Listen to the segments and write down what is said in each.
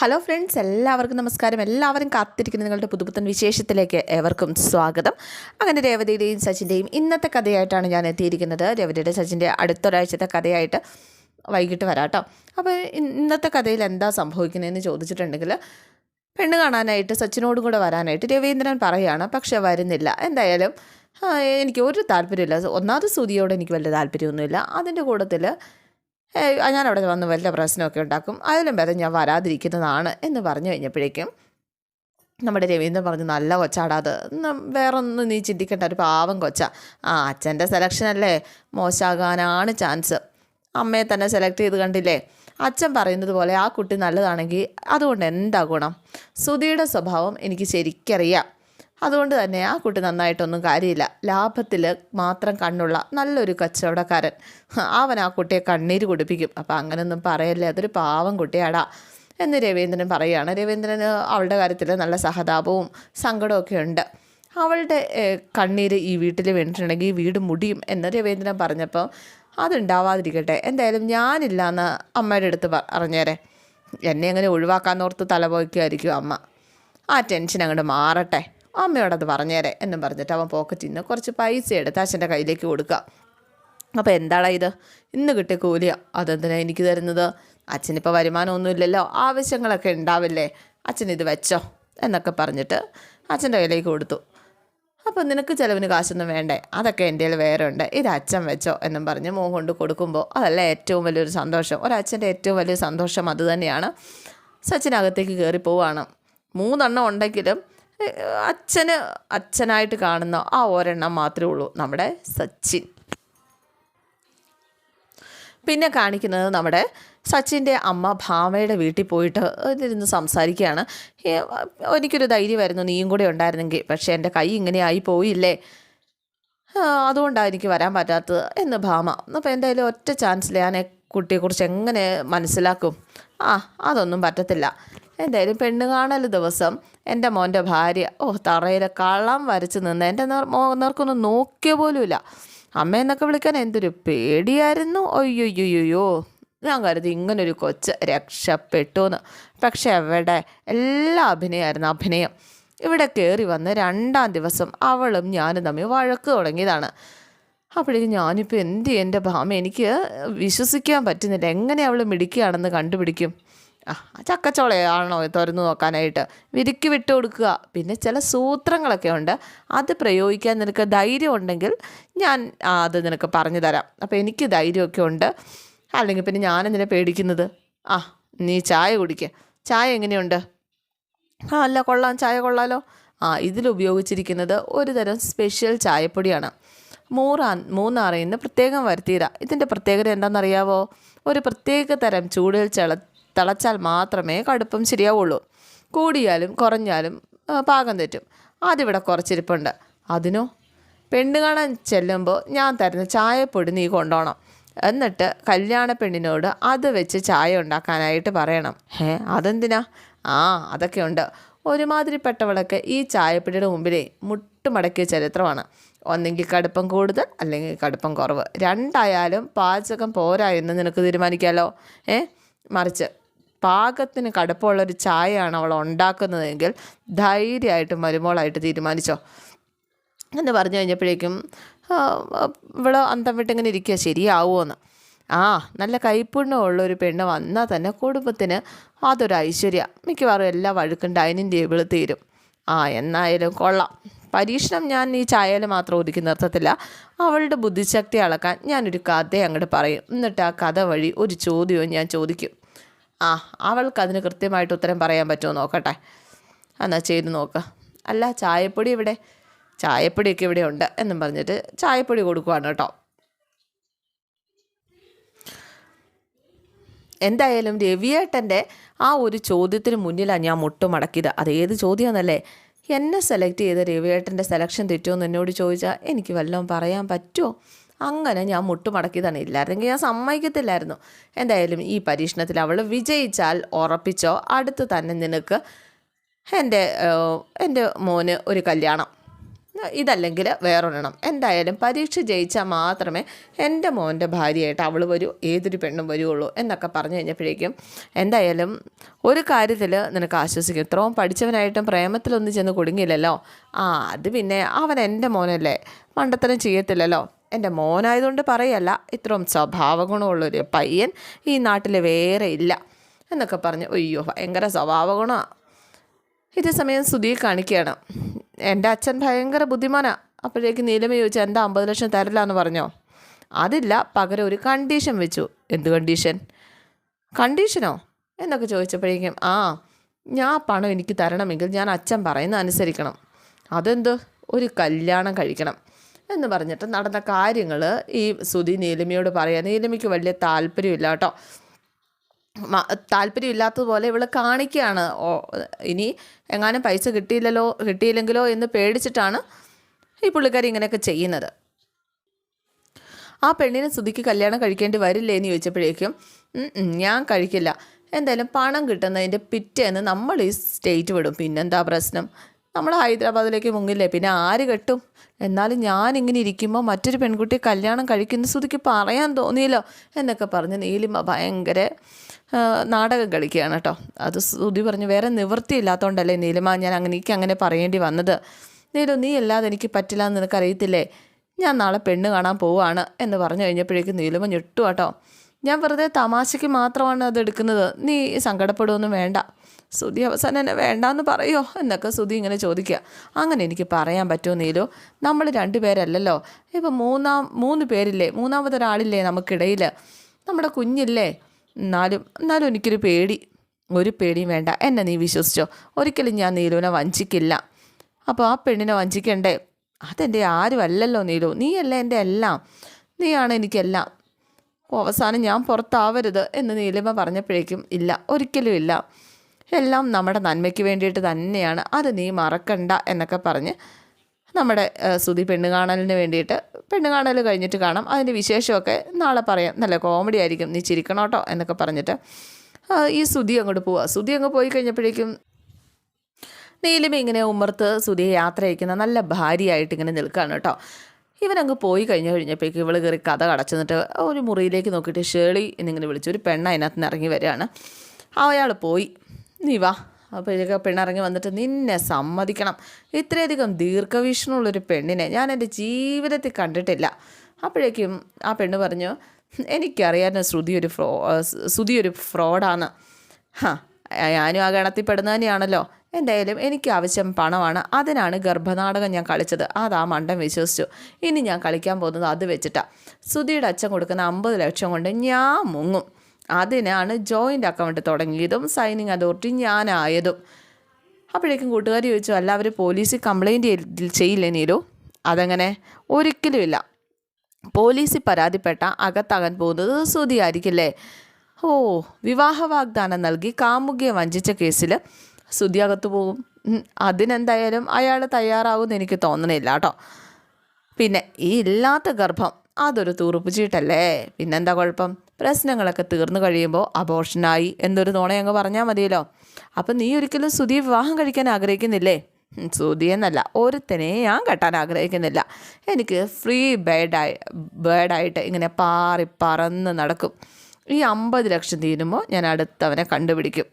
Hello friends എല്ലാവർക്കും നമസ്കാരം. എല്ലാവരും കാത്തിരിക്കുന്ന നിങ്ങളുടെ പുതുപുത്തൻ വിശേഷത്തിലേക്ക് ഏവർക്കും സ്വാഗതം. അങ്ങനെ രേവതിയുടെയും സച്ചിന്റെയും ഇന്നത്തെ കഥയായിട്ടാണ് ഞാൻ എത്തിയിരിക്കുന്നത്. രേവതിയുടെ സച്ചിന്റെ അടുത്തൊരാഴ്ചത്തെ കഥയായിട്ട് വൈകിട്ട് വരാം കേട്ടോ അപ്പോൾ ഇന്നത്തെ കഥയിൽ എന്താ സംഭവിക്കുന്നതെന്ന് ചോദിച്ചിട്ടുണ്ടെങ്കിൽ പെണ്ണ് കാണാനായിട്ട് സച്ചിനോടും കൂടെ വരാനായിട്ട് രവീന്ദ്രൻ പറയുകയാണ് പക്ഷേ വരുന്നില്ല. എന്തായാലും എനിക്ക് ഒരു താല്പര്യമില്ല. ഒന്നാമത് സ്തുതിയോട് എനിക്ക് വലിയ താല്പര്യമൊന്നുമില്ല. അതിന്റെ കൂട്ടത്തിൽ ഞാൻ അവിടെ വന്ന് വലിയ പ്രശ്നമൊക്കെ ഉണ്ടാക്കും. അതിലും ഭേദം ഞാൻ വരാതിരിക്കുന്നതാണ് എന്ന് പറഞ്ഞു കഴിഞ്ഞപ്പോഴേക്കും നമ്മുടെ രവീന്ദ്രൻ പറഞ്ഞു നല്ല കൊച്ചാടാ അത്. വേറൊന്നും നീ ചിന്തിക്കേണ്ട ഒരു പാവം കൊച്ച. ആ അച്ഛന്റെ സെലക്ഷൻ അല്ലേ? മോശമാകാനാണ് ചാൻസ് അമ്മയെ തന്നെ സെലക്ട് ചെയ്ത് കണ്ടില്ലേ? അച്ഛൻ പറയുന്നത് പോലെ ആ കുട്ടി നല്ലതാണെങ്കിൽ അതുകൊണ്ട് എന്താ ഗുണം? സുധിയുടെ സ്വഭാവം എനിക്ക് ശരിക്കറിയാം. അതുകൊണ്ട് തന്നെ ആ കുട്ടി നന്നായിട്ടൊന്നും കാര്യമില്ല. ലാഭത്തിൽ മാത്രം കണ്ണുള്ള നല്ലൊരു കച്ചവടക്കാരൻ. അവൻ ആ കുട്ടിയെ കണ്ണീര് കുടിപ്പിക്കും. അപ്പം അങ്ങനെയൊന്നും പറയല്ലേ അതൊരു പാവം കുട്ടിയാടാ. എന്ന് രവീന്ദ്രൻ പറയുകയാണ്. രവീന്ദ്രന് അവളുടെ കാര്യത്തിൽ നല്ല സഹതാപവും സങ്കടമൊക്കെ ഉണ്ട്. അവളുടെ കണ്ണീര് ഈ വീട്ടിൽ വീണിട്ടുണ്ടെങ്കിൽ ഈ വീട് മുടിയും എന്ന് രവീന്ദ്രൻ പറഞ്ഞപ്പോൾ അതുണ്ടാവാതിരിക്കട്ടെ. എന്തായാലും ഞാനില്ല എന്ന് അമ്മയുടെ അടുത്ത് പറഞ്ഞേരെ. എന്നെ അങ്ങനെ ഒഴിവാക്കാന്നോർത്ത് തലപോയ്ക്കുമായിരിക്കും അമ്മ. ആ ടെൻഷൻ അങ്ങോട്ട് മാറട്ടെ. അമ്മയോടത് പറഞ്ഞേരെ എന്നും പറഞ്ഞിട്ട് അവൻ പോക്കറ്റിൽ നിന്ന് കുറച്ച് പൈസ എടുത്ത് അച്ഛന്റെ കയ്യിലേക്ക് കൊടുക്കുക. അപ്പോൾ എന്താടാ ഇത്? ഇന്ന് കിട്ടിയ കൂലിയ. അതെന്തിനാണ് എനിക്ക് തരുന്നത്? അച്ഛനിപ്പോൾ വരുമാനമൊന്നുമില്ലല്ലോ. ആവശ്യങ്ങളൊക്കെ ഉണ്ടാവില്ലേ? അച്ഛൻ ഇത് വെച്ചോ എന്നൊക്കെ പറഞ്ഞിട്ട് അച്ഛന്റെ കയ്യിലേക്ക് കൊടുത്തു. അപ്പോൾ നിനക്ക് ചിലവിന് കാശൊന്നും വേണ്ടേ? അതൊക്കെ എന്റെ വേറെ ഉണ്ട്. ഇത് അച്ഛൻ വെച്ചോ എന്നും പറഞ്ഞ് മോൻ കൊണ്ട് കൊടുക്കുമ്പോൾ അതല്ല ഏറ്റവും വലിയൊരു സന്തോഷം. ഒരച്ഛന്റെ ഏറ്റവും വലിയ സന്തോഷം അത് തന്നെയാണ്. സച്ചിനകത്തേക്ക് കയറി പോവുകയാണ് മൂന്നെണ്ണം ഉണ്ടെങ്കിലും അച്ഛന് അച്ഛനായിട്ട് കാണുന്ന ആ ഒരെണ്ണം മാത്രമേ ഉള്ളൂ നമ്മുടെ സച്ചിൻ. പിന്നെ കാണിക്കുന്നത് നമ്മുടെ സച്ചിന്റെ അമ്മ ഭാമയുടെ വീട്ടിൽ പോയിട്ട് ഇതിരുന്ന് സംസാരിക്കുകയാണ്. എനിക്കൊരു ധൈര്യമായിരുന്നു നീയും കൂടെ ഉണ്ടായിരുന്നെങ്കിൽ പക്ഷേ എന്റെ കൈ ഇങ്ങനെ ആയി പോയില്ലേ? അതുകൊണ്ടാണ് എനിക്ക് വരാൻ പറ്റാത്തത് എന്ന് ഭാമ. അപ്പോൾ എന്തായാലും ഒറ്റ ചാൻസിൽ ഞാൻ കുട്ടിയെക്കുറിച്ച് എങ്ങനെ മനസ്സിലാക്കും? ആ അതൊന്നും പറ്റത്തില്ല. എന്തായാലും പെണ്ണ് കാണൽ ദിവസം എന്റെ മോന്റെ ഭാര്യ ഓ തറയിൽ കള്ളം വരച്ച് നിന്ന് എന്റെ നേർക്കൊന്നും നോക്കിയ പോലുമില്ല. അമ്മയെന്നൊക്കെ വിളിക്കാൻ എന്തൊരു പേടിയായിരുന്നു. ഒയ്യൊയ്യൊയ്യോ ഞാൻ കരുതി ഇങ്ങനൊരു കൊച്ച് രക്ഷപ്പെട്ടു എന്ന് പക്ഷെ അവിടെ എല്ലാ അഭിനയമായിരുന്നു അഭിനയം. ഇവിടെ കയറി വന്ന് രണ്ടാം ദിവസം അവളും ഞാനും തമ്മിൽ വഴക്ക് തുടങ്ങിയതാണ്. അപ്പോഴേക്കും ഞാനിപ്പോൾ എന്ത് എന്റെ ഭാമ? എനിക്ക് വിശ്വസിക്കാൻ പറ്റുന്നില്ല. എങ്ങനെ അവൾ മിടിക്കുകയാണെന്ന് കണ്ടുപിടിക്കും. ആ ചക്കച്ചോളയാണോ തുറന്നു നോക്കാനായിട്ട്. വിരുക്കി വിട്ടു കൊടുക്കുക. പിന്നെ ചില സൂത്രങ്ങളൊക്കെ ഉണ്ട്. അത് പ്രയോഗിക്കാൻ നിനക്ക് ധൈര്യം ഉണ്ടെങ്കിൽ ഞാൻ അത് നിനക്ക് പറഞ്ഞു തരാം. അപ്പോൾ എനിക്ക് ധൈര്യമൊക്കെ ഉണ്ട്. അല്ലെങ്കിൽ പിന്നെ ഞാനെന്തിനെ പേടിക്കുന്നത്? ആ നീ ചായ കുടിക്കുക ചായ എങ്ങനെയുണ്ട്? ആ അല്ല കൊള്ളാം. ചായ കൊള്ളാലോ? ആ ഇതിൽ ഉപയോഗിച്ചിരിക്കുന്നത് ഒരു തരം സ്പെഷ്യൽ ചായപ്പൊടിയാണ്. മൂറാൻ മൂന്നാറിൽ നിന്ന് പ്രത്യേകം വരുത്തിയതാ. ഇതിന്റെ പ്രത്യേകത എന്താണെന്നറിയാവോ? ഒരു പ്രത്യേക തരം ചൂടിൽ ചെള തിളച്ചാൽ മാത്രമേ കടുപ്പം ശരിയാവുള്ളൂ. കൂടിയാലും കുറഞ്ഞാലും പാകം തെറ്റും. അതിവിടെ കുറച്ചിരിപ്പുണ്ട്. അതിനോ? പെണ്ണ് കാണാൻ ചെല്ലുമ്പോൾ ഞാൻ തരുന്ന ചായപ്പൊടി നീ കൊണ്ടോണം. എന്നിട്ട് കല്യാണ പെണ്ണിനോട് അത് വെച്ച് ചായ ഉണ്ടാക്കാനായിട്ട് പറയണം. ഹേ അതെന്തിനാ? ആ അതൊക്കെ ഉണ്ട്. ഒരുമാതിരിപ്പെട്ടവളൊക്കെ ഈ ചായപ്പൊടിയുടെ മുമ്പിലേ മുട്ടുമടക്കിയ ചരിത്രമാണ്. ഒന്നെങ്കിൽ കടുപ്പം കൂടുതൽ അല്ലെങ്കിൽ കടുപ്പം കുറവ്. രണ്ടായാലും പാചകം പോരാ എന്ന് നിനക്ക് തീരുമാനിക്കാമല്ലോ ഏ? മറിച്ച്. പാകത്തിന് കടുപ്പമുള്ളൊരു ചായയാണ് അവൾ ഉണ്ടാക്കുന്നതെങ്കിൽ ധൈര്യമായിട്ട് മരുമോളായിട്ട് തീരുമാനിച്ചോ. എന്ന് പറഞ്ഞു കഴിഞ്ഞപ്പോഴേക്കും ഇവിടെ അന്തം വിട്ടിങ്ങനെ ഇരിക്കുക ശരിയാവുമോന്ന് ആ നല്ല കൈപ്പുണ്യമുള്ള ഒരു പെണ്ണ് വന്നാൽ തന്നെ കുടുംബത്തിന് അതൊരു ഐശ്വര്യ. മിക്കവാറും എല്ലാ വഴുക്കും ഡൈനിങ് ടേബിൾ തീരും. ആ എന്നായാലും കൊള്ളാം. പരീക്ഷണം ഞാൻ ഈ ചായയിൽ മാത്രം ഒതുക്കി നിർത്തത്തില്ല. അവളുടെ ബുദ്ധിശക്തി അളക്കാൻ ഞാനൊരു കഥ അങ്ങോട്ട് പറയും. എന്നിട്ട് ആ കഥ വഴി ഒരു ചോദ്യവും ഞാൻ ചോദിക്കും. ആ അവൾക്ക് അതിന് കൃത്യമായിട്ട് ഉത്തരം പറയാൻ പറ്റുമോ നോക്കട്ടെ. എന്നാൽ ചെയ്ത് നോക്ക്. അല്ല ചായപ്പൊടി ഇവിടെ ചായപ്പൊടിയൊക്കെ ഇവിടെ ഉണ്ട് എന്നും പറഞ്ഞിട്ട് ചായപ്പൊടി കൊടുക്കുവാണ് കേട്ടോ. എന്തായാലും രവിയേട്ടന്റെ ആ ഒരു ചോദ്യത്തിന് മുന്നിലാണ് ഞാൻ മുട്ടുമടക്കിയത്. അത് ഏത് ചോദ്യമെന്നല്ലേ എന്നെ സെലക്ട് ചെയ്ത രവിയേട്ടന്റെ സെലക്ഷൻ തെറ്റുമെന്ന് എന്നോട് ചോദിച്ചാൽ എനിക്ക് വല്ലതും പറയാൻ പറ്റുമോ അങ്ങനെ ഞാൻ മുട്ടുമടക്കിയതാണ്. ഇല്ലായിരുന്നെങ്കിൽ ഞാൻ സമ്മതിക്കത്തില്ലായിരുന്നു. എന്തായാലും ഈ പരീക്ഷണത്തിൽ അവൾ വിജയിച്ചാൽ ഉറപ്പിച്ചോ? അടുത്ത് തന്നെ നിനക്ക് എന്റെ എന്റെ മോന് ഒരു കല്യാണം. ഇതല്ലെങ്കിൽ വേറൊരെണ്ണം. എന്തായാലും പരീക്ഷ ജയിച്ചാൽ മാത്രമേ എന്റെ മോന്റെ ഭാര്യയായിട്ട് അവൾ വരൂ ഏതൊരു പെണ്ണും വരുള്ളൂ എന്നൊക്കെ പറഞ്ഞു കഴിഞ്ഞപ്പോഴേക്കും എന്തായാലും ഒരു കാര്യത്തിൽ നിനക്ക് ആശ്വസിക്കും. ഇത്രയും പഠിച്ചവനായിട്ടും പ്രേമത്തിലൊന്നും ചെന്ന് കുടുങ്ങിയില്ലല്ലോ? ആ അത് പിന്നെ അവൻ എന്റെ മോനല്ലേ? മണ്ടത്തരം ചെയ്യത്തില്ലല്ലോ? എന്റെ മോനായതുകൊണ്ട് പറയല്ല ഇത്രയും സ്വഭാവ ഗുണമുള്ളൊരു പയ്യൻ ഈ നാട്ടിൽ വേറെ ഇല്ല എന്നൊക്കെ പറഞ്ഞ് അയ്യോ ഭയങ്കര ഇതേ സമയം സുധി കാണിക്കുകയാണ്. എന്റെ അച്ഛൻ ഭയങ്കര ബുദ്ധിമാനാണ് അപ്പോഴേക്ക് നീലമ ചോദിച്ചു എന്താ അമ്പത് ലക്ഷം തരില്ല എന്ന് പറഞ്ഞോ? അതില്ല പകരം ഒരു കണ്ടീഷൻ വെച്ചു. എന്ത് കണ്ടീഷൻ? കണ്ടീഷനോ? എന്നൊക്കെ ചോദിച്ചപ്പോഴേക്കും ആ ഞാൻ പണം എനിക്ക് തരണമെങ്കിൽ ഞാൻ അച്ഛൻ പറയുന്ന അനുസരിക്കണം. അതെന്ത്? ഒരു കല്യാണം കഴിക്കണം. എന്ന് പറഞ്ഞിട്ട് നടന്ന കാര്യങ്ങൾ ഈ സുധി നീലിമയോട് പറയാം. നീലിമയ്ക്ക് വലിയ താല്പര്യമില്ല കേട്ടോ. താല്പര്യമില്ലാത്തതുപോലെ ഇവൾ കാണിക്കുകയാണ് ഇനി എങ്ങാനും പൈസ കിട്ടിയില്ലല്ലോ കിട്ടിയില്ലെങ്കിലോ എന്ന് പേടിച്ചിട്ടാണ് ഈ പുള്ളിക്കാരി ഇങ്ങനെയൊക്കെ ചെയ്യുന്നത്. ആ പെണ്ണിനെ സുധിക്ക് കല്യാണം കഴിക്കേണ്ടി വരില്ലേ എന്ന് ചോദിച്ചപ്പോഴേക്കും "ഉം, ഉം, ഞാൻ കഴിക്കില്ല. എന്തായാലും പണം കിട്ടുന്നതിന്റെ പിറ്റേന്ന് നമ്മൾ ഈ സ്റ്റേറ്റ് വിടും. പിന്നെന്താ പ്രശ്നം? നമ്മൾ ഹൈദരാബാദിലേക്ക് മുങ്ങില്ലേ? പിന്നെ ആര് കെട്ടും? എന്നാലും ഇങ്ങനെ ഇരിക്കുമ്പോൾ മറ്റൊരു പെൺകുട്ടി കല്യാണം കഴിക്കുന്ന സുധിക്ക് പറയാൻ തോന്നിയല്ലോ എന്നൊക്കെ പറഞ്ഞ് നീലിമ ഭയങ്കര നാടകം കളിക്കുകയാണ് കേട്ടോ. അത് സ്തുതി പറഞ്ഞു വേറെ നിവൃത്തിയില്ലാത്തതുകൊണ്ടല്ലേ നീലിമ ഞാൻ അങ്ങനെ എനിക്ക് അങ്ങനെ പറയേണ്ടി വന്നത്. നീലു നീ അല്ലാതെ എനിക്ക് പറ്റില്ല എന്ന് നിനക്കറിയത്തില്ലേ ഞാൻ നാളെ പെണ്ണ് കാണാൻ പോവാണ് എന്ന് പറഞ്ഞു കഴിഞ്ഞപ്പോഴേക്കും നീലിമ ഞെട്ടു കേട്ടോ. ഞാൻ വെറുതെ തമാശയ്ക്ക് മാത്രമാണ് അത് എടുക്കുന്നത് നീ സങ്കടപ്പെടുമൊന്നും വേണ്ട. സുധി അവസാനം എന്നെ വേണ്ടാന്ന് പറയോ? എന്നൊക്കെ സുധി ഇങ്ങനെ ചോദിക്കുക. അങ്ങനെ എനിക്ക് പറയാൻ പറ്റുമോ നീലു? നമ്മൾ രണ്ടുപേരല്ലല്ലോ. ഇപ്പം മൂന്നാം മൂന്ന് പേരില്ലേ? മൂന്നാമതൊരാളില്ലേ നമുക്കിടയിൽ നമ്മുടെ കുഞ്ഞില്ലേ? എന്നാലും എന്നാലും എനിക്കൊരു പേടി. ഒരു പേടിയും വേണ്ട. എന്നെ നീ വിശ്വസിച്ചോ? ഒരിക്കലും ഞാൻ നീലുവിനെ വഞ്ചിക്കില്ല. അപ്പോൾ ആ പെണ്ണിനെ വഞ്ചിക്കണ്ടേ? അതെന്റെ ആരും അല്ലല്ലോ നീലു. നീയല്ലേ എന്റെ എല്ലാം? നീയാണ് എനിക്കെല്ലാം. അവസാനം ഞാൻ പുറത്താവരുത് എന്ന് നീലിമ പറഞ്ഞപ്പോഴേക്കും ഇല്ല. ഒരിക്കലും ഇല്ല. എല്ലാം നമ്മുടെ നന്മയ്ക്ക് വേണ്ടിയിട്ട് തന്നെയാണ്. അത് നീ മറക്കണ്ട എന്നൊക്കെ പറഞ്ഞ് നമ്മുടെ സുതി പെണ്ണ് കാണലിന് വേണ്ടിയിട്ട് പെണ്ണ് കാണൽ കഴിഞ്ഞിട്ട് കാണാം. അതിന്റെ വിശേഷമൊക്കെ നാളെ പറയാം. നല്ല കോമഡി ആയിരിക്കും. നീ ചിരിക്കണം കേട്ടോ എന്നൊക്കെ പറഞ്ഞിട്ട് ഈ സുതി അങ്ങോട്ട് പോവുക സുതി അങ്ങ് പോയി കഴിഞ്ഞപ്പോഴേക്കും നീലിമ ഇങ്ങനെ ഉമ്മർത്ത് സുധിയെ യാത്ര അയക്കുന്ന നല്ല ഭാര്യയായിട്ട് ഇങ്ങനെ നിൽക്കുകയാണ് കേട്ടോ. ഇവനങ്ങ് പോയി കഴിഞ്ഞ് കഴിഞ്ഞപ്പോഴേക്കും ഇവൾ കയറി കഥ കടച്ചു നിന്നിട്ട് ഒരു മുറിയിലേക്ക് നോക്കിയിട്ട് ഷേളി എന്നിങ്ങനെ വിളിച്ചു ഒരു പെണ്ണ അതിനകത്ത് നിന്ന് ഇറങ്ങി വരികയാണ്. അയാൾ പോയി. നീ വാ. അപ്പോൾ ഇതൊക്കെ പെണ്ണിറങ്ങി വന്നിട്ട് നിന്നെ സമ്മതിക്കണം. ഇത്രയധികം ദീർഘവീക്ഷണമുള്ളൊരു പെണ്ണിനെ ഞാൻ എന്റെ ജീവിതത്തിൽ കണ്ടിട്ടില്ല. അപ്പോഴേക്കും ആ പെണ്ണ് പറഞ്ഞു എനിക്കറിയാൻ ശ്രുതി ഒരു ഫ്രോ ശ്രുതി ഒരു ഫ്രോഡാണ് ഹാ ഞാനും ആ ഗണത്തിൽ പെടുന്ന തന്നെയാണല്ലോ. എന്തായാലും എനിക്ക് ആവശ്യം പണമാണ്. അതിനാണ് ഗർഭനാടകം ഞാൻ കളിച്ചത്. അത് ആ മണ്ടം വിശ്വസിച്ചു. ഇനി ഞാൻ കളിക്കാൻ പോകുന്നത് അത് വെച്ചിട്ടാണ് സുധിയുടെ അച്ഛൻ കൊടുക്കുന്ന അമ്പത് ലക്ഷം കൊണ്ട് ഞാൻ മുങ്ങും. അതിനാണ് ജോയിന്റ് അക്കൗണ്ട് തുടങ്ങിയതും സൈനിങ് അതോറിറ്റി ഞാനായതും. അപ്പോഴേക്കും കൂട്ടുകാർ ചോദിച്ചു അല്ല അവർ പോലീസിൽ കംപ്ലയിന്റ് ചെയ്യില്ലേ നീലു? അതങ്ങനെ ഒരിക്കലുമില്ല പോലീസിൽ പരാതിപ്പെട്ട അകത്താകാൻ പോകുന്നത് സുതിയായിരിക്കില്ലേ ഓ വിവാഹ വാഗ്ദാനം നൽകി കാമുകിയെ വഞ്ചിച്ച കേസിൽ സുതി അകത്തു പോകും. അതിനെന്തായാലും അയാൾ തയ്യാറാകുമെന്ന് എനിക്ക് തോന്നണില്ല കേട്ടോ പിന്നെ ഈ ഇല്ലാത്ത ഗർഭം അതൊരു തൂറുപ്പുചീട്ടല്ലേ പിന്നെന്താ കുഴപ്പം? പ്രശ്നങ്ങളൊക്കെ തീർന്നു കഴിയുമ്പോൾ അബോർഷനായി എന്നൊരു നുണയങ്ങ് പറഞ്ഞാൽ മതിയല്ലോ. അപ്പം നീ ഒരിക്കലും സുധി വിവാഹം കഴിക്കാൻ ആഗ്രഹിക്കുന്നില്ലേ? സുധിയെന്നല്ല ഒരുത്തനെ ഞാൻ കെട്ടാൻ ആഗ്രഹിക്കുന്നില്ല. എനിക്ക് ഫ്രീ ബേഡായി ബേഡായിട്ട് ഇങ്ങനെ പാറി പറന്ന് നടക്കും. ഈ അമ്പത് ലക്ഷം തീരുമ്പോൾ ഞാൻ അടുത്തവനെ കണ്ടുപിടിക്കും.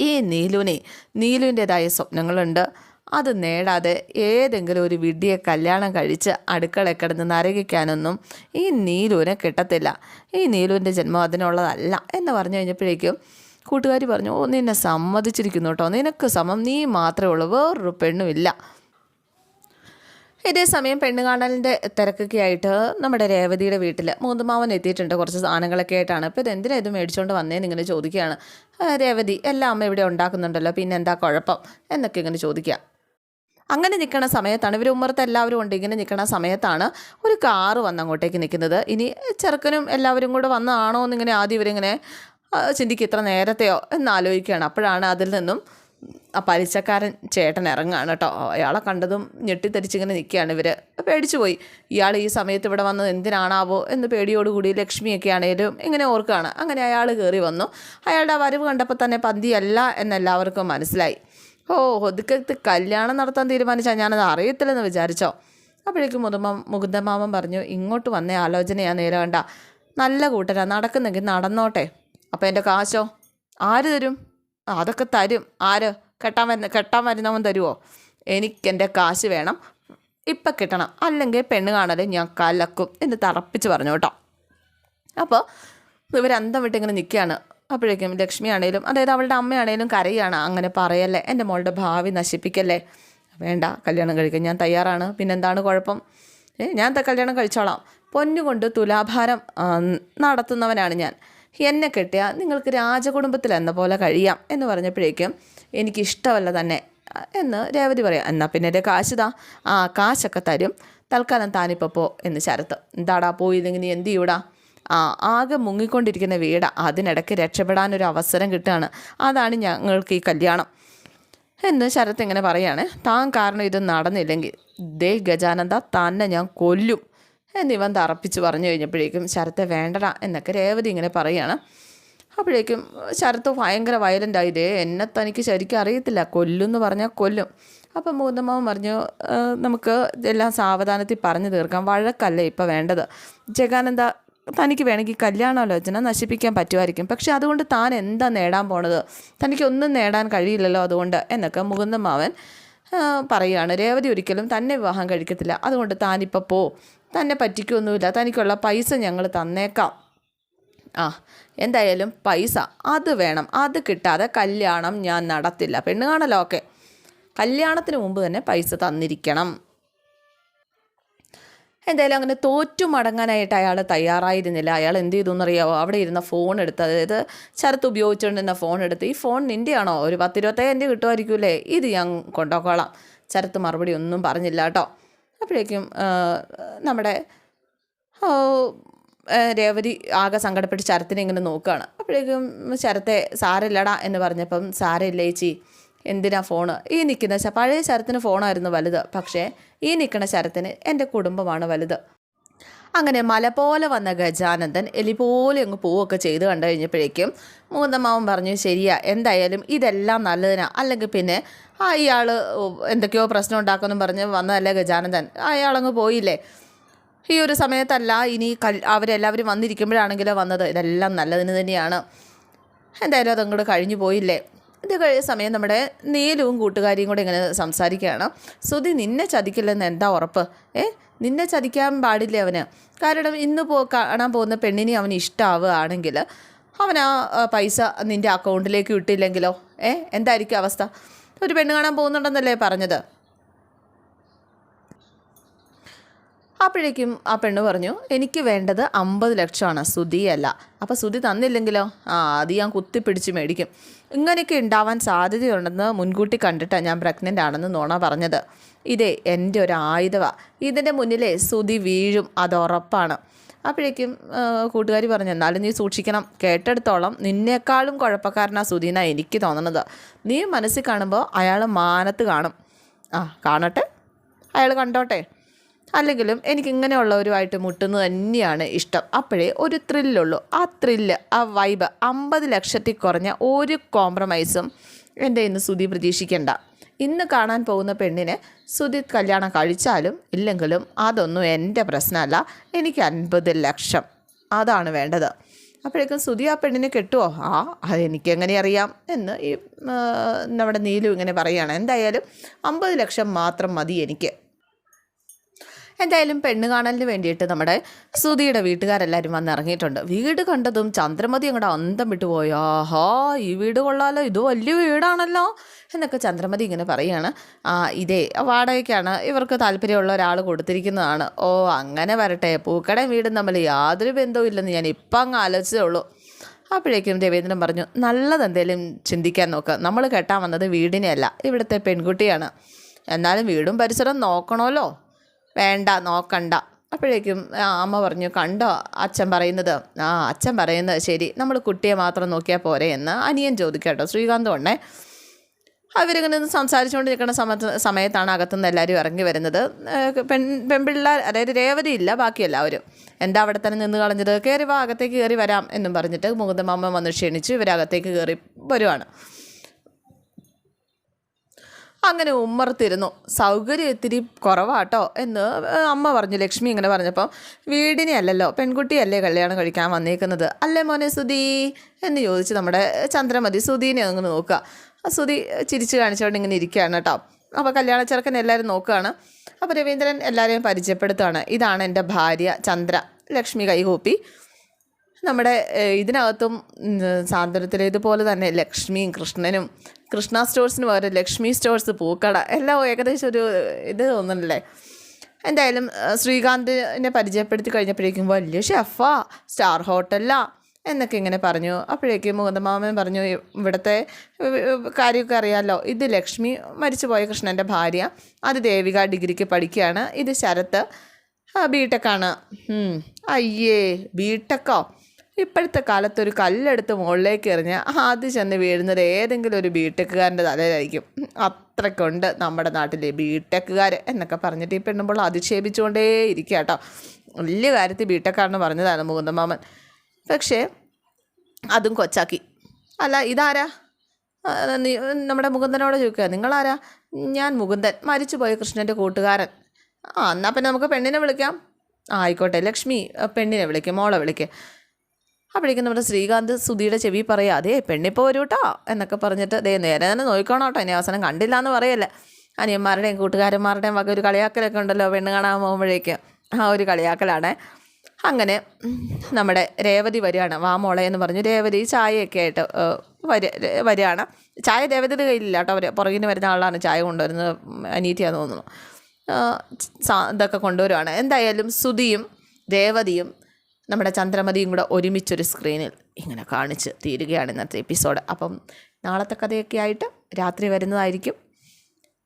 ഈ നീലുവിനെ നീലുവിന്റേതായ സ്വപ്നങ്ങളുണ്ട്. അത് നേടാതെ ഏതെങ്കിലും ഒരു വിഡ്ഢിയെ കല്യാണം കഴിച്ച് അടുക്കള കിടന്ന് നരകിക്കാനൊന്നും ഈ നീലുവിനെ കിട്ടത്തില്ല. ഈ നീലുവിന്റെ ജന്മം അതിനുള്ളതല്ല എന്ന് പറഞ്ഞു കഴിഞ്ഞപ്പോഴേക്കും കൂട്ടുകാരി പറഞ്ഞു ഓ നിന്നെ സമ്മതിച്ചിരിക്കുന്നു കേട്ടോ. നിനക്ക് സമം നീ മാത്രമേ ഉള്ളൂ. വേറൊരു പെണ്ണുമില്ല. ഇതേ സമയം പെണ്ണുകാണലിന്റെ തിരക്കൊക്കെ ആയിട്ട് നമ്മുടെ രേവതിയുടെ വീട്ടിൽ മൂന്നുമാവൻ എത്തിയിട്ടുണ്ട്. കുറച്ച് സാധനങ്ങളൊക്കെ ആയിട്ടാണ്. ഇപ്പോൾ ഇതെന്തിനാ ഇത് മേടിച്ചുകൊണ്ട് വന്നേന്ന് ഇങ്ങനെ ചോദിക്കുകയാണ്. രേവതി എല്ലാം അമ്മ ഇവിടെ ഉണ്ടാക്കുന്നുണ്ടല്ലോ. പിന്നെ എന്താ കുഴപ്പം? എന്നൊക്കെ ഇങ്ങനെ ചോദിക്കുക. അങ്ങനെ നിൽക്കുന്ന സമയത്താണ് ഇവർ ഉമ്മറത്ത് എല്ലാവരും ഉണ്ട് ഇങ്ങനെ നിൽക്കുന്ന സമയത്താണ് ഒരു കാറ് വന്ന് അങ്ങോട്ടേക്ക് നിൽക്കുന്നത്. ഇനി ചെറുക്കനും എല്ലാവരും കൂടെ വന്നതാണോ എന്നിങ്ങനെ ആദ്യം ഇവരിങ്ങനെ ചിന്തിക്കുക ചിന്തിക്കും ഇത്ര നേരത്തെയോ എന്ന് ആലോചിക്കുകയാണ്. അപ്പോഴാണ് അതിൽ നിന്നും ആ പലിശക്കാരൻ ചേട്ടൻ ഇറങ്ങുകയാണ് കേട്ടോ. അയാളെ കണ്ടതും ഞെട്ടിത്തരിച്ചിങ്ങനെ നിൽക്കുകയാണ് ഇവർ പേടിച്ചു പോയി. ഇയാൾ ഈ സമയത്ത് ഇവിടെ വന്നത് എന്തിനാണാവോ? എന്ന് പേടിയോടുകൂടി ലക്ഷ്മിയൊക്കെ ആണേലും ഇങ്ങനെ ഓർക്കുകയാണ്. അങ്ങനെ അയാൾ കയറി വന്നു. അയാളുടെ വരവ് കണ്ടപ്പോൾ തന്നെ പന്തിയല്ല എന്നെല്ലാവർക്കും മനസ്സിലായി. ഓ ഒതുക്കത്ത് കല്യാണം നടത്താൻ തീരുമാനിച്ചാൽ ഞാനത് അറിയത്തില്ലെന്ന് വിചാരിച്ചോ? അപ്പോഴേക്കും മുതുമ മുകുന്ദമാമൻ പറഞ്ഞു ഇങ്ങോട്ട് വന്ന ആലോചനയാണ് നേരെ വേണ്ട നല്ല കൂട്ടരാ നടക്കുന്നെങ്കിൽ നടന്നോട്ടെ. അപ്പോൾ എന്റെ കാശോ? ആര് തരും? അതൊക്കെ തരും. ആര്? കെട്ടാൻ വരുന്ന കെട്ടാൻ വരുന്നവൻ തരുമോ എനിക്കെന്റെ കാശ് വേണം. ഇപ്പം കിട്ടണം. അല്ലെങ്കിൽ പെണ്ണ് കാണാതെ ഞാൻ കലക്കും എന്ന് തറപ്പിച്ച് പറഞ്ഞു കേട്ടോ അപ്പോൾ ഇവരന്തം വിട്ടിങ്ങനെ നിൽക്കുകയാണ് അപ്പോഴേക്കും ലക്ഷ്മി ആണേലും അതായത് അവളുടെ അമ്മയാണേലും കരയാണ് അങ്ങനെ പറയല്ലേ എന്റെ മോളുടെ ഭാവി നശിപ്പിക്കല്ലേ? വേണ്ട കല്യാണം കഴിക്കാൻ ഞാൻ തയ്യാറാണ്. പിന്നെന്താണ് കുഴപ്പം? ഞാൻ കല്യാണം കഴിച്ചോളാം. പൊന്നുകൊണ്ട് തുലാഭാരം നടത്തുന്നവനാണ് ഞാൻ. എന്നെ കെട്ടിയാൽ നിങ്ങൾക്ക് രാജകുടുംബത്തിൽ എന്ന പോലെ കഴിയാം. എന്ന് പറഞ്ഞപ്പോഴേക്കും എനിക്കിഷ്ടമല്ല തന്നെ. എന്ന് രേവതി പറയാം എന്നാൽ പിന്നെ എന്റെ കാശ് താ. ആ കാശൊക്കെ തരും. തൽക്കാലം താനിപ്പോൾ പോ. എന്ന് ശരത്ത് എന്താടാ പോയില്ലെങ്കിൽ നീ എന്ത് ചെയ്യൂടാ? ആകെ മുങ്ങിക്കൊണ്ടിരിക്കുന്ന വീട് അതിനിടയ്ക്ക് രക്ഷപ്പെടാനൊരു അവസരം കിട്ടുകയാണ്. അതാണ് ഞങ്ങൾക്ക് ഈ കല്യാണം. എന്ന് ശരത്ത് ഇങ്ങനെ പറയാണ്. താൻ കാരണം ഇത് നടന്നില്ലെങ്കിൽ ദേ ഗജാനന്ദ തന്നെ ഞാൻ കൊല്ലും എന്നിവൻ തറപ്പിച്ച് പറഞ്ഞു കഴിഞ്ഞപ്പോഴേക്കും ശരത്തെ വേണ്ടടാ എന്നൊക്കെ രേവതി ഇങ്ങനെ പറയാണ്. അപ്പോഴേക്കും ശരത്ത് ഭയങ്കര വയലന്റായി ഇതേ എന്നെ തനിക്ക് ശരിക്കും അറിയത്തില്ല കൊല്ലും എന്ന് പറഞ്ഞാൽ കൊല്ലും. അപ്പം മൂന്നമ്മാവൻ പറഞ്ഞു "ആ, നമുക്ക് ഇതെല്ലാം സാവധാനത്തിൽ പറഞ്ഞു തീർക്കാം വഴക്കല്ല ഇപ്പം വേണ്ടത്. ജഗാനന്ദ തനിക്ക് വേണമെങ്കിൽ കല്യാണാലോചന നശിപ്പിക്കാൻ പറ്റുമായിരിക്കും. പക്ഷെ അതുകൊണ്ട് താൻ എന്താ നേടാൻ പോണത്? തനിക്കൊന്നും നേടാൻ കഴിയില്ലല്ലോ അതുകൊണ്ട് എന്നൊക്കെ മുകുന്ദ മാവൻ പറയുകയാണ് രേവതി ഒരിക്കലും തന്നെ വിവാഹം കഴിക്കത്തില്ല. അതുകൊണ്ട് താനിപ്പോൾ പോ. തന്നെ പറ്റിക്കൊന്നുമില്ല. തനിക്കുള്ള പൈസ ഞങ്ങൾ തന്നേക്കാം. ആ എന്തായാലും പൈസ അത് വേണം. അത് കിട്ടാതെ കല്യാണം ഞാൻ നടത്തില്ല. പെണ്ണ് ഓക്കെ കല്യാണത്തിന് മുമ്പ് തന്നെ പൈസ തന്നിരിക്കണം. എന്തായാലും അങ്ങനെ തോറ്റു മടങ്ങാനായിട്ട് അയാൾ തയ്യാറായിരുന്നില്ല. അയാൾ എന്ത് ചെയ്തു എന്നറിയാവോ? അവിടെ ഇരുന്ന ഫോൺ എടുത്ത് അതായത് ശരത്ത് ഉപയോഗിച്ചുകൊണ്ടിരുന്ന ഫോൺ എടുത്ത് ഈ ഫോൺ നിന്റെയാണോ ഒരു പത്തിരുപത്തയ്യായിരം രൂപ കിട്ടുമായിരിക്കൂലേ? ഇത് ഞാൻ കൊണ്ടുപോക്കോളാം ശരത്ത് മറുപടി ഒന്നും പറഞ്ഞില്ല കേട്ടോ. അപ്പോഴേക്കും നമ്മുടെ രേവതി ആകെ സങ്കടപ്പെട്ട് ശരത്തിനെ ഇങ്ങനെ നോക്കുകയാണ്. അപ്പോഴേക്കും ശരത്തെ സാരമില്ലടാ എന്ന് പറഞ്ഞപ്പം സാരമില്ല ചേച്ചി. എന്തിനാ ഫോണ് ഈ നിൽക്കുന്ന പഴയ ശരത്തിന് ഫോണായിരുന്നു വലുത്. പക്ഷേ ഈ നിൽക്കുന്ന ശരത്തിന് എന്റെ കുടുംബമാണ് വലുത്. അങ്ങനെ മല പോലെ വന്ന ഗജാനന്ദൻ എലി പോലെ അങ്ങ് പോവുകയൊക്കെ ചെയ്ത് കണ്ടു കഴിഞ്ഞപ്പോഴേക്കും മൂന്നമ്മാവൻ പറഞ്ഞു ശരിയാ എന്തായാലും ഇതെല്ലാം നല്ലതിനാ. അല്ലെങ്കിൽ പിന്നെ ആ ഇയാൾ എന്തൊക്കെയോ പ്രശ്നം ഉണ്ടാക്കുമെന്ന് പറഞ്ഞ് വന്നതല്ലേ ഗജാനന്ദൻ? അയാളങ്ങ് പോയില്ലേ? ഈ ഒരു സമയത്തല്ല ഇനി കൽ അവരെല്ലാവരും വന്നിരിക്കുമ്പോഴാണെങ്കിലോ വന്നത്. ഇതെല്ലാം നല്ലതിന് തന്നെയാണ്. എന്തായാലും അതങ്ങോട്ട് കഴിഞ്ഞു പോയില്ലേ? ഇത് കഴിയ സമയം നമ്മുടെ നീലുവും കൂട്ടുകാരിയും കൂടെ ഇങ്ങനെ സംസാരിക്കുകയാണ്. സുധി നിന്നെ ചതിക്കില്ലെന്ന് എന്താ ഉറപ്പ്? ഏ? നിന്നെ ചതിക്കാൻ പാടില്ലേ അവന്? കാരണം ഇന്ന് പോ കാണാൻ പോകുന്ന പെണ്ണിനെ അവന് ഇഷ്ടമാവുകയാണെങ്കിൽ അവൻ ആ, പൈസ നിന്റെ അക്കൗണ്ടിലേക്ക് വിട്ടില്ലെങ്കിലോ ഏ? എന്തായിരിക്കും അവസ്ഥ? ഒരു പെണ്ണ് കാണാൻ പോകുന്നുണ്ടെന്നല്ലേ പറഞ്ഞത്? അപ്പോഴേക്കും ആ പെണ്ണ് പറഞ്ഞു എനിക്ക് വേണ്ടത് അമ്പത് ലക്ഷമാണ് സുധിയല്ല. അപ്പോൾ സുധി തന്നില്ലെങ്കിലോ? ആ അത് ഞാൻ കുത്തിപ്പിടിച്ച് മേടിക്കും. ഇങ്ങനെയൊക്കെ ഉണ്ടാവാൻ സാധ്യതയുണ്ടെന്ന് മുൻകൂട്ടി കണ്ടിട്ടാണ് ഞാൻ പ്രഗ്നന്റ് ആണെന്ന് നോണ പറഞ്ഞത്. ഇതേ എന്റെ ഒരു ആയുധമാണ് ഇതിന്റെ മുന്നിലെ സുധി വീഴും അത് ഉറപ്പാണ്. അപ്പോഴേക്കും കൂട്ടുകാരി പറഞ്ഞു എന്നാലും നീ സൂക്ഷിക്കണം. കേട്ടെടുത്തോളം നിന്നേക്കാളും കുഴപ്പക്കാരനാ സുധീന എനിക്ക് തോന്നണത്. നീ മനസ്സിൽ കാണുമ്പോൾ അയാൾ മാനത്ത് കാണും. ആ കാണട്ടെ? അയാൾ കണ്ടോട്ടെ? അല്ലെങ്കിലും എനിക്ക് ഇങ്ങനെയുള്ളവരുമായിട്ട് മുട്ടുന്നത് തന്നെയാണ് ഇഷ്ടം. അപ്പോഴേ ഒരു ത്രില്ലുള്ളൂ ആ ത്രില്ല് ആ വൈബ് അമ്പത് ലക്ഷത്തിൽ കുറഞ്ഞ ഒരു കോംപ്രമൈസും എന്റെ ഇന്ന് സുധി പ്രതീക്ഷിക്കേണ്ട. ഇന്ന് കാണാൻ പോകുന്ന പെണ്ണിനെ സുധി കല്യാണം കഴിച്ചാലും ഇല്ലെങ്കിലും അതൊന്നും എന്റെ പ്രശ്നമല്ല. എനിക്ക് അൻപത് ലക്ഷം. അതാണ് വേണ്ടത്. അപ്പോഴേക്കും സുധി ആ പെണ്ണിനെ കെട്ടുമോ ആ അതെനിക്കെങ്ങനെ അറിയാം എന്ന് ഈ നമ്മുടെ നീലു ഇങ്ങനെ പറയുകയാണ്. എന്തായാലും അമ്പത് ലക്ഷം മാത്രം മതി എനിക്ക്. എന്തായാലും പെണ്ണ് കാണലിന് വേണ്ടിയിട്ട് നമ്മുടെ സുധിയുടെ വീട്ടുകാരെല്ലാവരും വന്നിറങ്ങിയിട്ടുണ്ട് വീട് കണ്ടതും ചന്ദ്രമതി അങ്ങോട്ട് അന്തം വിട്ടു പോയി. ആഹാ ഈ വീട് കൊള്ളാലോ ഇത് വലിയ വീടാണല്ലോ എന്നൊക്കെ ചന്ദ്രമതി ഇങ്ങനെ പറയുകയാണ്. ആ ഇതേ വാടകയ്ക്കാണ് ഇവർക്ക് താല്പര്യമുള്ള ഒരാൾ കൊടുത്തിരിക്കുന്നതാണ്. ഓ അങ്ങനെ വരട്ടെ പൂക്കട വീടും തമ്മിൽ യാതൊരു ബന്ധവും ഇല്ലെന്ന് ഞാൻ ഇപ്പം അങ്ങ് ആലോചിച്ചേ ഉള്ളൂ. അപ്പോഴേക്കും രവീന്ദ്രൻ പറഞ്ഞു നല്ലതെന്തേലും ചിന്തിക്കാൻ നോക്കുക നമ്മൾ കെട്ടാൻ വന്നത് വീടിനെയല്ല ഇവിടുത്തെ പെൺകുട്ടിയാണ്. എന്നാലും വീടും പരിസരവും നോക്കണമല്ലോ. വേണ്ട നോക്കണ്ട. അപ്പോഴേക്കും അമ്മ പറഞ്ഞു കണ്ടോ അച്ഛൻ പറയുന്നത്? ആ അച്ഛൻ പറയുന്നത് ശരി. നമ്മൾ കുട്ടിയെ മാത്രം നോക്കിയാൽ പോരെ എന്ന് അനിയൻ ചോദിക്കട്ടോ ശ്രീകാന്ത് ഉണ്ണേ. അവരിങ്ങനെ സംസാരിച്ചുകൊണ്ട് നിൽക്കുന്ന സമയത്ത് സമയത്താണ് അകത്തുനിന്ന് എല്ലാവരും ഇറങ്ങി വരുന്നത്. പെൺ പെൺപിള്ളേർ അതായത് രേവതി ഇല്ല ബാക്കി എല്ലാവരും. എന്താ അവിടെ തന്നെ നിന്ന് കളഞ്ഞത്? കയറി വാ അകത്തേക്ക് കയറി വരാം എന്നും പറഞ്ഞിട്ട് മുകുന്ദമാമ വന്ന് ക്ഷണിച്ച് ഇവരകത്തേക്ക് കയറി വരുവാണ്. അങ്ങനെ ഉമ്മർത്തിരുന്നു. സൗകര്യം ഇത്തിരി കുറവാട്ടോ എന്ന് അമ്മ പറഞ്ഞു. ലക്ഷ്മി ഇങ്ങനെ പറഞ്ഞപ്പോൾ വീടിനെ അല്ലല്ലോ പെൺകുട്ടിയല്ലേ കല്യാണം കഴിക്കാൻ വന്നേക്കുന്നത്? അല്ലേ മോനെ സുധി? എന്ന് ചോദിച്ച് നമ്മുടെ ചന്ദ്രമതി സുധീനെ അങ്ങ് നോക്കുക. ആ സുധി ചിരിച്ചു കാണിച്ചുകൊണ്ട് ഇങ്ങനെ ഇരിക്കുകയാണ് കേട്ടോ. അപ്പോൾ കല്യാണ ചെറുക്കൻ എല്ലാവരും നോക്കുകയാണ്. അപ്പോൾ രവീന്ദ്രൻ എല്ലാവരെയും പരിചയപ്പെടുത്തുകയാണ് ഇതാണ് എന്റെ ഭാര്യ ചന്ദ്ര. ലക്ഷ്മി കൈകൂപ്പി. നമ്മുടെ ഇതിനകത്തും സാന്ത്വനത്തിലേതുപോലെ തന്നെ ലക്ഷ്മിയും കൃഷ്ണനും കൃഷ്ണ സ്റ്റോഴ്സിന് പകരം ലക്ഷ്മി സ്റ്റോഴ്സ് പൂക്കട എല്ലാം ഏകദേശം ഒരു ഇത് തോന്നുന്നില്ലേ എന്തായാലും ശ്രീകാന്തിനെ പരിചയപ്പെടുത്തി കഴിഞ്ഞപ്പോഴേക്കും വലിയ ഷെഫാ സ്റ്റാർ ഹോട്ടലാ എന്നൊക്കെ ഇങ്ങനെ പറഞ്ഞു. അപ്പോഴേക്കും മുകുന്ദമാമൻ പറഞ്ഞു ഇവിടുത്തെ കാര്യമൊക്കെ അറിയാമല്ലോ ഇത് ലക്ഷ്മി മരിച്ചുപോയ കൃഷ്ണന്റെ ഭാര്യ. അത് ദേവിക ഡിഗ്രിക്ക് പഠിക്കുകയാണ്. ഇത് ശരത്ത് ബി ടെക്കാണ് അയ്യേ ബി ബിടെക്കോ ഇപ്പോഴത്തെ കാലത്ത് ഒരു കല്ലെടുത്ത് മുകളിലേക്ക് എറിഞ്ഞ് ആദ്യം ചെന്ന് വീഴുന്നത് ഏതെങ്കിലും ഒരു ബിടെക്കുകാരന്റെ തലയിലായിരിക്കും. അത്രയ്ക്കുണ്ട് നമ്മുടെ നാട്ടിലെ ബിടെക്കുകാർ എന്നൊക്കെ പറഞ്ഞിട്ട് ഈ പെണ്ണുമ്പോൾ അധിക്ഷേപിച്ചുകൊണ്ടേ ഇരിക്കുക കേട്ടോ വലിയ കാര്യത്തിൽ ബിടെക്കാരന് പറഞ്ഞതാണ് മുകുന്ദമാമൻ. പക്ഷേ അതും കൊച്ചാക്കി. അല്ല ഇതാരാ? നമ്മുടെ മുകുന്ദനോട് ചോദിക്കുക. നിങ്ങളാരാ? ഞാൻ മുകുന്ദൻ. മരിച്ചുപോയ കൃഷ്ണന്റെ കൂട്ടുകാരൻ. ആ എന്നാൽ പിന്നെ നമുക്ക് പെണ്ണിനെ വിളിക്കാം. ആയിക്കോട്ടെ ലക്ഷ്മി പെണ്ണിനെ വിളിക്കുക മോളെ വിളിക്കുക അപ്പോഴേക്കും നമ്മുടെ ശ്രീകാന്ത് സുധിയുടെ ചെവി പറയാം അതേ പെണ്ണിപ്പോൾ വരൂ കേട്ടോ എന്നൊക്കെ പറഞ്ഞിട്ട് ദേ നേരെ തന്നെ നോക്കണം കേട്ടോ ഇനി അവസാനം കണ്ടില്ല എന്ന് പറയല്ലേ. അനിയന്മാരുടെയും കൂട്ടുകാരന്മാരുടെയും വക ഒരു കളിയാക്കലൊക്കെ ഉണ്ടല്ലോ പെണ്ണ് കാണാൻ പോകുമ്പോഴേക്ക്. ആ ഒരു കളിയാക്കലാണ്. അങ്ങനെ നമ്മുടെ രേവതി വരികയാണ്. വാ മോളെ എന്ന് പറഞ്ഞു. രേവതി ചായയൊക്കെ ആയിട്ട് വരി വരികയാണ്. ചായ രേവതിയുടെ കയ്യിലില്ല കേട്ടോ അവർ പുറകിന് വരുന്ന ആളാണ് ചായ കൊണ്ടുവരുന്നത് അനീറ്റിയാന്ന് തോന്നുന്നു. ഇതൊക്കെ കൊണ്ടുവരുവാണ്. എന്തായാലും സുധിയും രേവതിയും നമ്മുടെ ചന്ദ്രമതിയും കൂടെ ഒരുമിച്ചൊരു സ്ക്രീനിൽ ഇങ്ങനെ കാണിച്ച് തീരുകയാണ് ഇന്നത്തെ എപ്പിസോഡ് അപ്പം നാളത്തെ കഥയൊക്കെ ആയിട്ട് രാത്രി വരുന്നതായിരിക്കും.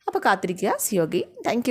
അപ്പോൾ കാത്തിരിക്കുക. സിയോഗി താങ്ക്